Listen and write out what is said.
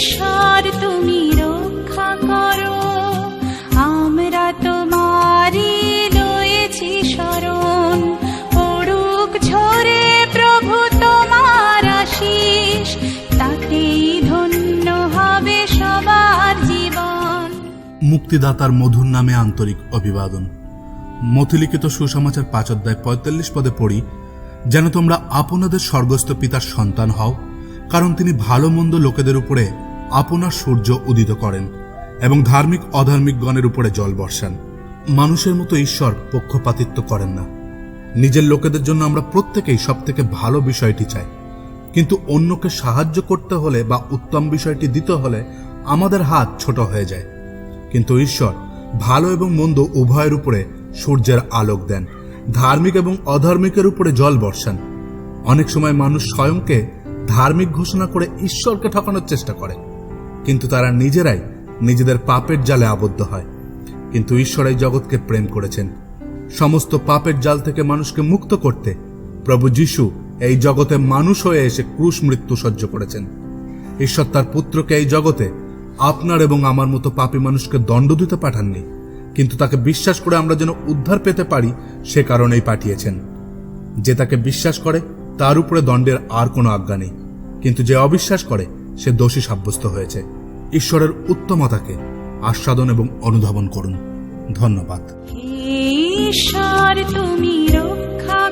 ঈশ্বর, তুমি রক্ষা করো। আমরা তোমারই লয়েছি শরণ। পড়ুক ঝরে প্রভু তোমার আশিস। তাতেই ধন্য হবে সবার জীবন। মুক্তিদাতার মধুর নামে আন্তরিক অভিবাদন। মথিলিখিত সুসমাচার পাঁচ অধ্যায় পঁয়তাল্লিশ পদে পড়ি, যেন তোমরা আপনাদের স্বর্গস্থ পিতার সন্তান হও, কারণ তিনি ভালো মন্দ লোকেদের উপরে আপনার সূর্য উদিত করেন এবং ধার্মিক অধার্মিক গণের উপরে জল বর্ষান। মানুষের মতো ঈশ্বর পক্ষপাতিত্ব করেন না। নিজের লোকেদের জন্য আমরা প্রত্যেকেই সব থেকে ভালো বিষয়টি চাই। কিন্তু অন্যকে সাহায্য করতে হলে বা উত্তম বিষয়টি দিতে হলে আমাদের হাত ছোট হয়ে যায়। কিন্তু ঈশ্বর ভালো এবং মন্দ উভয়ের উপরে সূর্যের আলোক দেন, ধার্মিক এবং অধার্মিকের উপরে জল বর্ষান। অনেক সময় মানুষ স্বয়ংকে ধার্মিক ঘোষণা করে ঈশ্বরকে ঠকানোর চেষ্টা করে। কিন্তু তারা নিজেরাই নিজেদের পাপের জালে আবদ্ধ হয়। কিন্তু ঈশ্বর এই জগৎকে প্রেম করেছেন। সমস্ত পাপের জাল থেকে মানুষকে মুক্ত করতে প্রভু যিশু এই জগতে মানুষ হয়ে এসে ক্রুশ মৃত্যু সহ্য করেছেন। ঈশ্বর তার পুত্রকে এই জগতে আপনার এবং আমার মতো পাপী মানুষকে দণ্ড দিতে পাঠাননি। কিন্তু তাকে বিশ্বাস করে আমরা যেন উদ্ধার পেতে পারি, সে কারণেই পাঠিয়েছেন। যে তাকে বিশ্বাস করে, তার উপরে দণ্ডের আর কোনো আজ্ঞা নেই। কিন্তু যে অবিশ্বাস করে, সে দোষী সাব্যস্ত হয়েছে। ঈশ্বরের উত্তমতাকে আস্বাদন এবং অনুধাবন করুন। ধন্যবাদ। ঈশ্বর তুমি রক্ষা